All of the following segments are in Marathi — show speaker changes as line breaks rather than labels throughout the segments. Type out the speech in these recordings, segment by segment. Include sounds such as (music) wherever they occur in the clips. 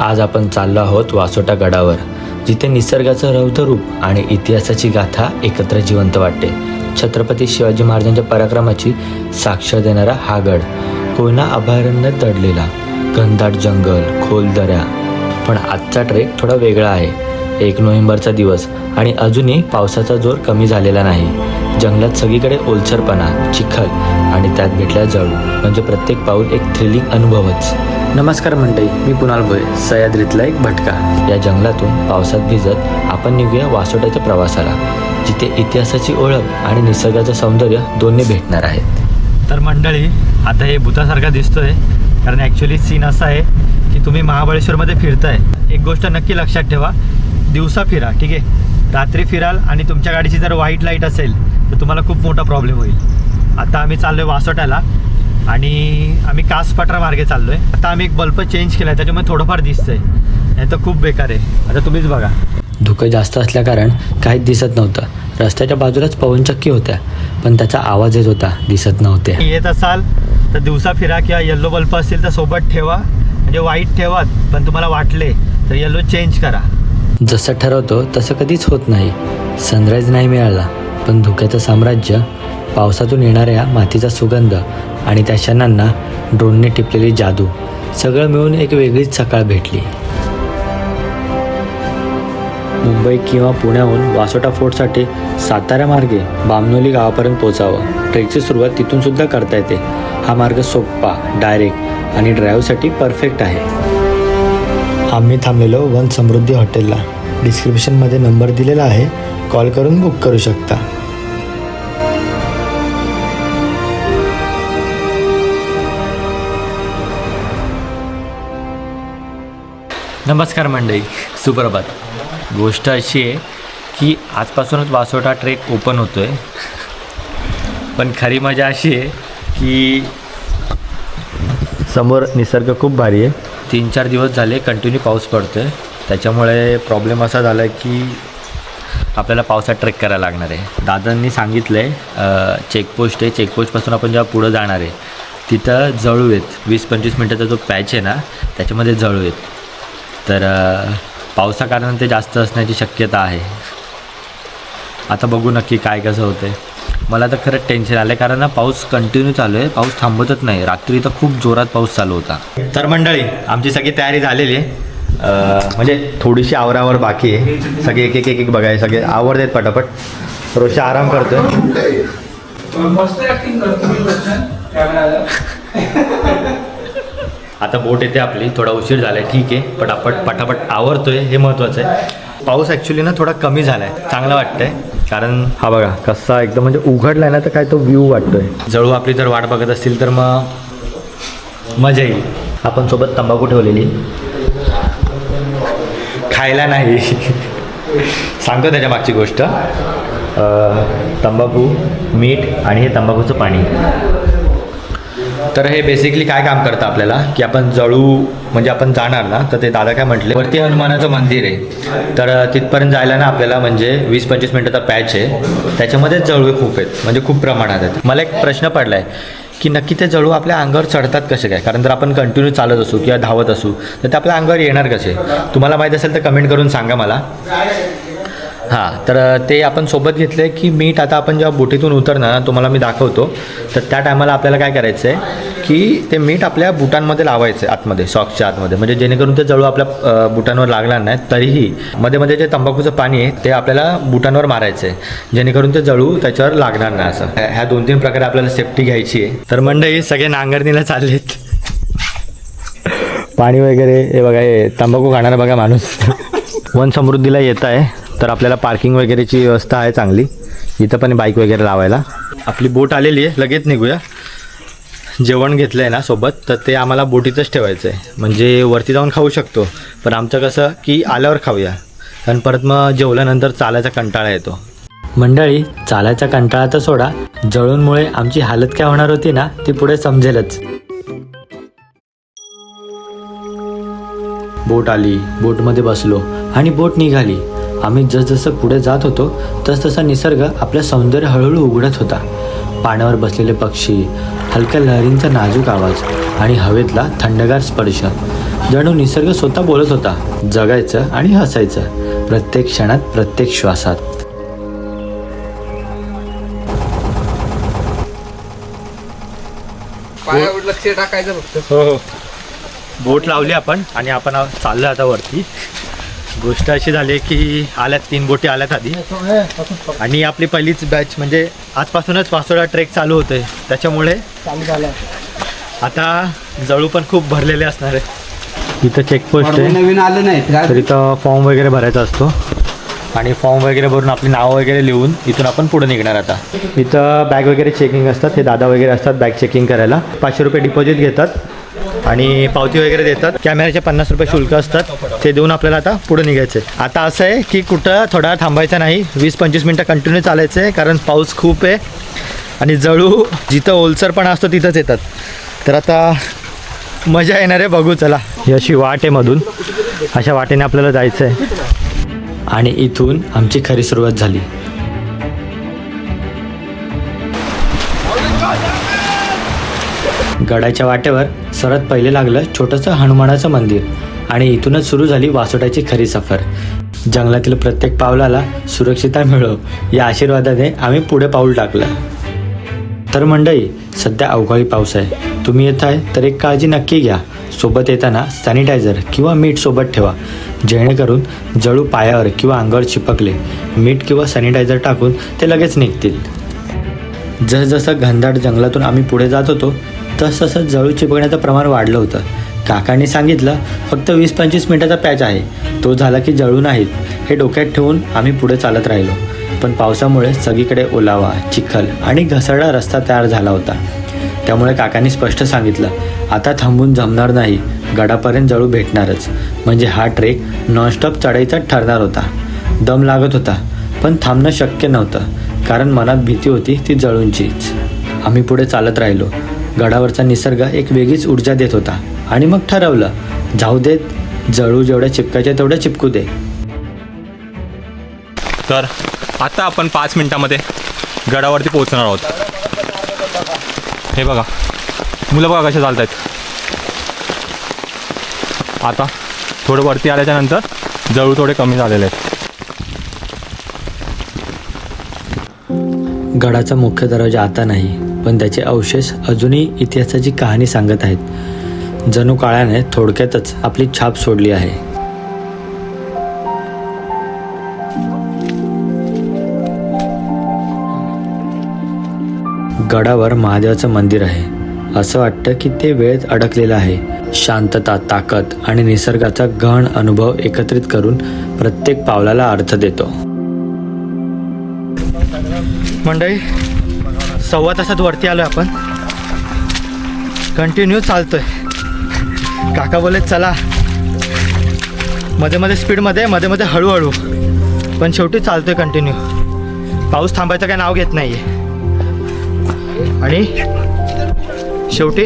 आज आपण चाललो आहोत वासोटा गडावर जिथे निसर्गाचं रौद्ररूप आणि इतिहासाची गाथा एकत्र जिवंत वाटते. छत्रपती शिवाजी महाराजांच्या पराक्रमाची साक्ष देणारा हा गड कोयना अभयारण्यात दडलेला घनदाट जंगल खोल दऱ्या. पण आजचा ट्रेक थोडा वेगळा आहे. एक नोव्हेंबरचा दिवस आणि अजूनही पावसाचा जोर कमी झालेला नाही. जंगलात सगळीकडे ओलसरपणा चिखल आणि त्यात भेटल्या जळू म्हणजे प्रत्येक पाऊल एक थ्रिलिंग अनुभवच. नमस्कार मंडळी मी कुणाल भोये सह्याद्रीतला एक भटका. या जंगलातून पावसात भिजत आपण निघूया वासोट्याच्या प्रवासाला जिथे इतिहासाची ओळख आणि निसर्गाचं सौंदर्य दोन्ही भेटणार आहेत.
तर मंडळी आता हे भूतासारखा दिसतोय कारण ॲक्च्युली सीन असा आहे की तुम्ही महाबळेश्वरमध्ये फिरताय. एक गोष्ट नक्की लक्षात ठेवा दिवसा फिरा ठीक आहे? रात्री फिराल आणि तुमच्या गाडीची जर व्हाईट लाइट असेल तर तुम्हाला खूप मोठा प्रॉब्लेम होईल. आता आम्ही चाललो आहे वासोट्याला आणि आम्ही कासपठार मार्गे चाललो आहे आता आम्ही एक बल्ब चेंज केला आहे त्याच्यामुळे थोडंफार दिसतंय. नाही तर खूप बेकार आहे. आता तुम्हीच बघा.
धुकं जास्त असल्याकारण काहीच दिसत नव्हतं. रस्त्याच्या बाजूलाच पवनचक्की होत्या पण त्याचा आवाज येत होता दिसत नव्हते.
येत असाल तर दिवसा फिरा किंवा येल्लो बल्ब असतील तर सोबत ठेवा. म्हणजे व्हाईट ठेवा पण तुम्हाला वाटले तर येल्लो चेंज करा.
जसं ठरवतो तसं कधीच होत नाही. सनराईज नाही मिळाला पण धुक्याचं साम्राज्य पावसातून येणाऱ्या मातीचा सुगंध आणि त्या क्षणांना ड्रोनने टिपलेली जादू. सगळं मिळून एक वेगळीच सकाळ भेटली. मुंबई किंवा पुण्याहून वासोटा फोर्टसाठी सातारा मार्गे बामनोली गावापर्यंत पोचावं ट्रेकची सुरुवात तिथून सुद्धा करता येते. हा मार्ग सोप्पा डायरेक्ट आणि ड्रायव्हसाठी परफेक्ट आहे. आम्ही थांबलेलो वन समृद्धी हॉटेलला. डिस्क्रिप्शनमध्ये नंबर दिलेला आहे. कॉल करून बुक करू शकता.
नमस्कार मंडळी सुप्रभात. गोष्ट अशी आहे की आजपासूनच वासोटा ट्रेक ओपन होतो आहे पण खरी मजा अशी आहे की समोर निसर्ग खूप भारी आहे. तीन चार दिवस झाले कंटिन्यू पाऊस पडतो आहे त्याच्यामुळे प्रॉब्लेम असा झाला आहे की आपल्याला पावसात ट्रेक करायला लागणार आहे. दादांनी सांगितलं आहे चेकपोस्ट आहे. चेकपोस्टपासून आपण जेव्हा पुढं जाणार आहे तिथं जळू आहेत वीस पंचवीस मिनटाचा जो पॅच आहे ना त्याच्यामध्ये जळू आहेत तर पावसाकारण ते जास्त असण्याची शक्यता आहे. आता बघू नक्की काय कसं होतं मला तर खरंच टेन्शन आलं आहे कारण ना पाऊस कंटिन्यू चालू आहे. पाऊस थांबतच नाही. रात्री तर खूप जोरात पाऊस चालू होता. तर मंडळी आमची सगळी तयारी झालेली आहे. म्हणजे थोडीशी आवरावर बाकी आहे. सगळे एक एक एक एक बघाय सगळे आवडत आहेत पटापट. रोजच्या आराम करतोय. आता बोट येते आपली थोडा उशीर झाला आहे ठीक आहे पटापट पटापट आवरतोय हे महत्त्वाचं आहे. पाऊस ॲक्च्युली ना थोडा कमी झाला आहे चांगला वाटतंय कारण हा बघा कसा एकदम म्हणजे उघडलाय ना तर काय तो व्ह्यू वाटतोय. जळू आपली जर वाट बघत असतील तर मग मजा येईल. आपण सोबत तंबाखू ठेवलेली. खायला नाही. सांगतो त्याच्या मागची गोष्ट. तंबाखू मीठ आणि हे तंबाखूचं पाणी. तर हे बेसिकली काय काम करतं आपल्याला? की आपण जळू म्हणजे आपण जाणार ना तर ते दादा काय म्हटले वरती हनुमानाचं मंदिर आहे. तर तिथपर्यंत जायला ना आपल्याला म्हणजे वीस पंचवीस मिनिटाचा पॅच आहे. त्याच्यामध्ये जळू खूप आहेत म्हणजे खूप प्रमाणात आहेत. मला एक प्रश्न पडला आहे की नक्की ते जळू आपल्या अंगावर चढतात कसे काय? कारण जर आपण कंटिन्यू चालत असू किंवा धावत असू तर ते आपल्या अंगावर येणार कसे? तुम्हाला माहीत असेल तर कमेंट करून सांगा मला. हां तर ते आपण सोबत घेतलं आहे की मीठ आता आपण जेव्हा बोटीतून उतरणार ना तुम्हाला मी दाखवतो. तर त्या टायमाला आपल्याला काय करायचं आहे की ते मीठ आपल्या बुटांमध्ये लावायचं आहे आतमध्ये सॉक्सच्या आतमध्ये. म्हणजे जेणेकरून ते जळू आपल्या बुटांवर लागणार नाही तरीही मध्ये मध्ये जे तंबाखूचं पाणी आहे ते आपल्याला बुटांवर मारायचं आहे जेणेकरून ते जळू त्याच्यावर लागणार नाही असं. ह्या- ह्या दोन तीन प्रकारे आपल्याला सेफ्टी घ्यायची आहे. तर मंडळी सगळे नांगरणीला चाललेत. पाणी वगैरे हे बघा हे तंबाखू खाणारा बघा माणूस. (laughs) वन समृद्धीला येत आहे. तर आपल्याला पार्किंग वगैरेची व्यवस्था आहे चांगली. इथं पण बाईक वगैरे लावायला. आपली बोट आलेली आहे लगेच निघूया. जेवण घेतलं आहे ना सोबत तर ते आम्हाला बोटीतच ठेवायचं आहे म्हणजे वरती जाऊन खाऊ शकतो. पण आमचं कसं की आल्यावर खाऊया. कारण परत मग जेवल्यानंतर चालायचा कंटाळा येतो.
मंडळी चालायचा कंटाळा तर सोडा. जळूनमुळे आमची हालत काय होणार होती ना ती पुढे समजेलच. बोट आली बोटमध्ये बसलो आणि बोट निघाली. आम्ही जसजसं पुढे जात होतो तसतसा निसर्ग आपल्या सौंदर्य हळूहळू उघडत होता. पाण्यावर बसलेले पक्षी हलक्या लहरींचा नाजूक आवाज आणि हवेतला थंडगार स्पर्श.
जणू निसर्ग स्वतः बोलत होता जगायचं आणि हसायचं प्रत्येक क्षणात प्रत्येक श्वासात.
पायावर लक्ष टाकायचं फक्त.
हो हो. बोट लावली आपण आणि आपण चाललो आता वरती. गोष्ट अशी झाली की आल्यात तीन बोटी आल्यात आधी. आणि आपली पहिलीच बॅच म्हणजे आजपासूनच पाचोळा ट्रेक चालू होते त्याच्यामुळे आता जळू पण खूप भरलेले असणार आहे. इथं चेकपोस्ट आहे.
नवीन आलं नाही.
तर इथं फॉर्म वगैरे भरायचा असतो. आणि फॉर्म वगैरे भरून आपली नावं वगैरे लिहून इथून आपण पुढे निघणार आता. इथं बॅग वगैरे चेकिंग असतात. हे दादा वगैरे असतात बॅग चेकिंग करायला. पाचशे रुपये डिपॉझिट घेतात. आणि पावती वगैरे देतात. कॅमेऱ्याचे पन्नास रुपये शुल्क असतात. ते देऊन आपल्याला आता पुढे निघायचं आहे आता असं आहे की कुठं थोडा थांबायचं नाही. वीस पंचवीस मिनटं कंटिन्यू चालायचं आहे कारण पाऊस खूप आहे. आणि जळू जिथं ओलसरपणा असतो तिथंच येतात. तर आता मजा येणार आहे बघू चला. ही अशी वाट आहे मधून. अशा वाटेने आपल्याला जायचं आहे
आणि इथून आमची खरी सुरुवात झाली. गडाच्या वाटेवर सर्वात पहिले लागलं छोटंसं हनुमानाचं मंदिर आणि इथूनच सुरू झाली वासोटाची खरी सफर. जंगलातील प्रत्येक पावलाला सुरक्षितता मिळो या आशीर्वादाने आम्ही पुढे पाऊल टाकलं. तर मंडई सध्या अवकाळी पाऊस आहे. तुम्ही येत आहे तर एक काळजी नक्की घ्या. सोबत येताना सॅनिटायझर किंवा मीठ सोबत ठेवा. जेणेकरून जळू पायावर किंवा अंगावर चिपकले मीठ किंवा सॅनिटायझर टाकून ते लगेच निघतील. जसजसं घनदाट जंगलातून आम्ही पुढे जात होतो तसतसं जळू चिपकण्याचं प्रमाण वाढलं होतं. काकांनी सांगितलं फक्त वीस पंचवीस मिनिटाचा पॅच आहे. तो झाला की जळू नाहीत. हे डोक्यात ठेवून आम्ही पुढे चालत राहिलो. पण पावसामुळे सगळीकडे ओलावा चिखल आणि घसरडा रस्ता तयार झाला होता. त्यामुळे काकांनी स्पष्ट सांगितलं आता थांबून जमणार नाही. गडापर्यंत जळू भेटणारच. म्हणजे हा ट्रेक नॉनस्टॉप चढाईचा ठरणार होता. दम लागत होता पण थांबणं शक्य नव्हतं. कारण मनात भीती होती ती जळूंचीच. आम्ही पुढे चालत राहिलो. गडावरचा निसर्ग एक वेगळीच ऊर्जा देत होता. आणि मग ठरवलं जाऊ देत जळू जेवढ्या चिपकायच्या तेवढ्या चिपकू दे.
तर आता आपण पाच मिनिटामध्ये गडावरती पोहोचणार आहोत. हे बघा मुलं बघा कसे चालत आहेत आता थोडं वरती आल्याच्यानंतर जळू थोडे कमी झालेले आहेत.
गडाचा मुख्य दरवाजा आता नाही. पण त्याचे अवशेष अजूनही इतिहासाची कहाणी सांगत आहेत. जणू काळाने थोडक्यातच आपली छाप सोडली आहे. गडावर महादेवाचं मंदिर आहे. असं वाटतं की ते वेळेत अडकलेलं आहे. शांतता ताकद आणि निसर्गाचा गहन अनुभव एकत्रित करून प्रत्येक पावलाला अर्थ देतो.
मंडळी सव्वा तासात वरती आलो आपण. कंटिन्यू चालतोय. काका बोले चला. मध्ये मध्ये स्पीडमध्ये मध्ये मध्ये हळूहळू. पण शेवटी चालतोय कंटिन्यू पाऊस थांबायचं काय नाव घेत नाही आणि शेवटी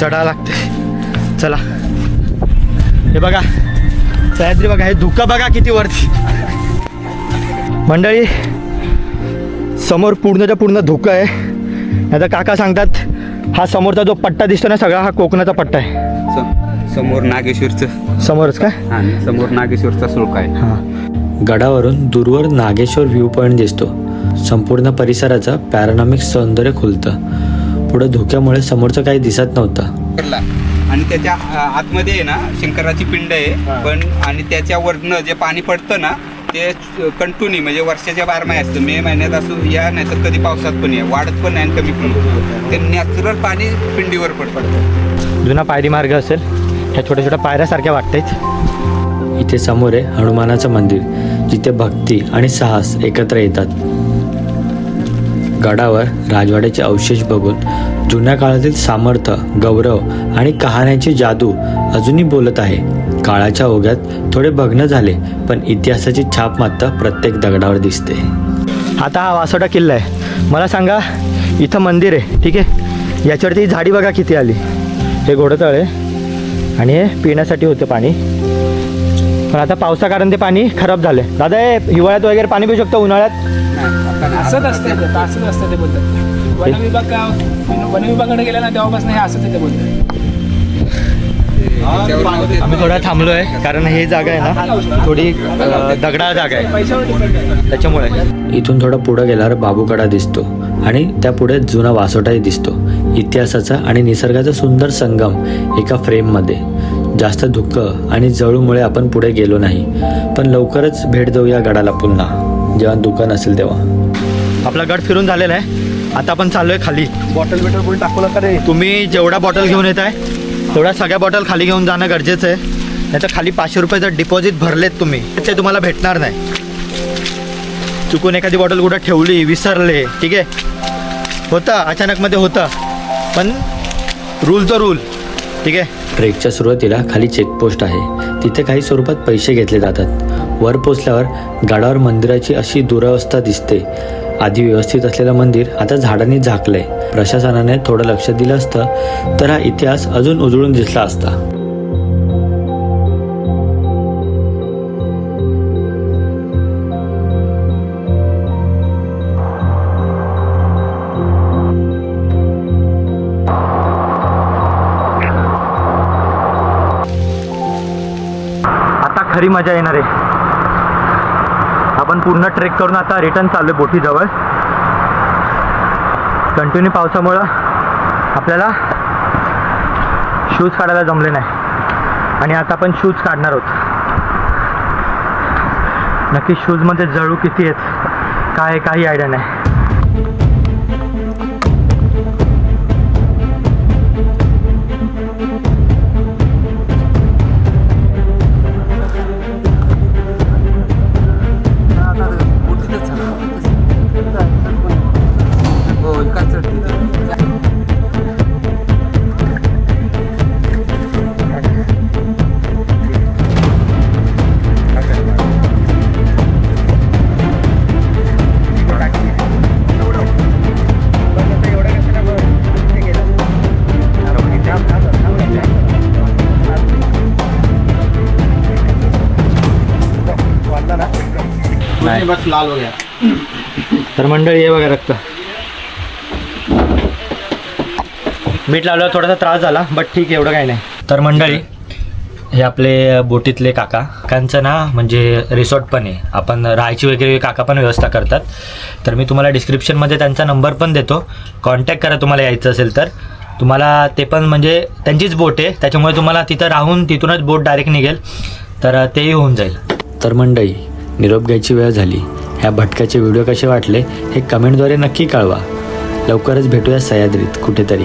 चढा लागते चला. हे बघा. सह्याद्री बघा हे धुकं बघा किती वरती. मंडळी समोर पूर्णच्या पूर्ण धुकं आहे. आता काका सांगतात हा समोरचा जो पट्टा दिसतो ना सगळा हा कोकणाचा पट्टा आहे.
स- समोर नागेश्वरचं.
समोरच काय
हा समोर नागेश्वरचा शुल्क आहे.
हां.
गडावरून दूरवर नागेश्वर व्ह्यू पॉईंट दिसतो. संपूर्ण परिसराचं पॅरानॉमिक सौंदर्य खुलतं. पुढं धुक्यामुळे समोरचं काही दिसत नव्हतं.
आणि त्याच्या आतमध्ये आहे ना शंकराची पिंड आहे. पण आणि त्याच्यावरनं जे पाणी पडतं ना ते कंटिन्यू म्हणजे वर्षाच्या बारा महिने असतं. मे महिन्यात असू या नाही तर कधी पावसात पण या. वाढत पण नाही आणि कमी पण होतं. ते नॅचरल पाणी पिंडीवर पडतं.
जुना पायरी मार्ग असेल ह्या छोट्या छोट्या पायऱ्यासारख्या वाटतात
इथे समोर आहे हनुमानाचं मंदिर. जिथे भक्ती आणि साहस एकत्र येतात. गडावर राजवाड्याचे अवशेष बघून जुन्या काळातील सामर्थ्य गौरव आणि कहाण्यांची जादू अजूनही बोलत आहे. काळाच्या ओघात थोडे भग्न झाले पण इतिहासाची छाप मात्र प्रत्येक दगडावर दिसते.
आता हा वासोटा किल्ला आहे. मला सांगा इथं मंदिर आहे ठीक आहे? याच्यावरती झाडी बघा किती आली. हे घोडतळ आहे आणि हे पिण्यासाठी होते पाणी. पण आता पावसा कारण ते पाणी खराब झाले दादा हे हिवाळ्यात वगैरे पाणी पिऊ शकतो उन्हाळ्यात?
असंच असते ते, असंच असतं ते बोलतात. वन विभाग वन विभागाकडे गेला ना तेव्हापासून हे असंच ते बोलतात.
आम्ही थोडा थांबलो आहे कारण ही जागा आहे ना थोडी अ, दगडाळ जागा आहे. त्याच्यामुळे.
इथून थोडा पुढं गेल्यावर बाबूकडा दिसतो आणि त्या पुढे जुना वासोटाही दिसतो. इतिहासाचा आणि निसर्गाचा सुंदर संगम एका फ्रेममध्ये. जास्त धुक्क आणि जळूमुळे आपण पुढे गेलो नाही. पण लवकरच भेट देऊ या गडाला पुन्हा. जेव्हा धुकं नसेल तेव्हा.
आपला गड फिरून झालेला आहे. आता आपण चाललोय खाली. बॉटल बिटल कोणी टाकलं का रे. तुम्ही जेवढा बॉटल घेऊन येत आहे तेवढ्या सगळ्या बॉटल खाली घेऊन जाणं गरजेचं आहे. नाही तर खाली पाचशे रुपये जर डिपॉझिट भरलेत तुम्ही ते तुम्हाला भेटणार नाही. चुकून एखादी बॉटल कुठं ठेवली विसरले ठीक आहे? होतं अचानकमध्ये होतं. पण रूल तर रूल ठीक आहे?
ट्रेकच्या सुरुवातीला खाली चेकपोस्ट आहे. तिथे काही स्वरूपात पैसे घेतले जातात. वर पोचल्यावर गडावर मंदिराची अशी दुरावस्था दिसते. आधी व्यवस्थित असलेलं मंदिर आता झाडांनी झाकलंय. प्रशासनाने थोडं लक्ष दिलं असतं तर हा इतिहास अजून उजळून दिसला असता.
आता खरी मजा येणार आहे. आपण पूर्ण ट्रेक करून आता रिटर्न चाललो बोटीजवळ. कंटिन्यू पावसामुळं आपल्याला शूज काढायला जमले नाही. आणि आता आपण शूज काढणार आहोत. नक्की शूजमध्ये जळू किती आहेत काय आहे, काही आयडिया नाही. तर मंडळी हे बघा रक्त. मीठ लावल्यावर थोडासा त्रास झाला बट ठीक आहे एवढं काही नाही. तर मंडळी हे आपले बोटीतले काका काकांचं ना म्हणजे रिसॉर्ट पण आहे. आपण राहायची वगैरे काका पण व्यवस्था करतात. तर मी तुम्हाला डिस्क्रिप्शनमध्ये त्यांचा नंबर पण देतो. कॉन्टॅक्ट करा तुम्हाला यायचं असेल तर. तुम्हाला ते पण म्हणजे त्यांचीच बोट आहे. त्याच्यामुळे तुम्हाला तिथं राहून तिथूनच बोट डायरेक्ट निघेल. तर तेही होऊन जाईल.
तर मंडळी निरोप घ्यायची वेळ झाली. ह्या भटक्याचे व्हिडिओ कसे वाटले हे कमेंटद्वारे नक्की कळवा. लवकरच भेटूया सह्याद्रीत कुठेतरी.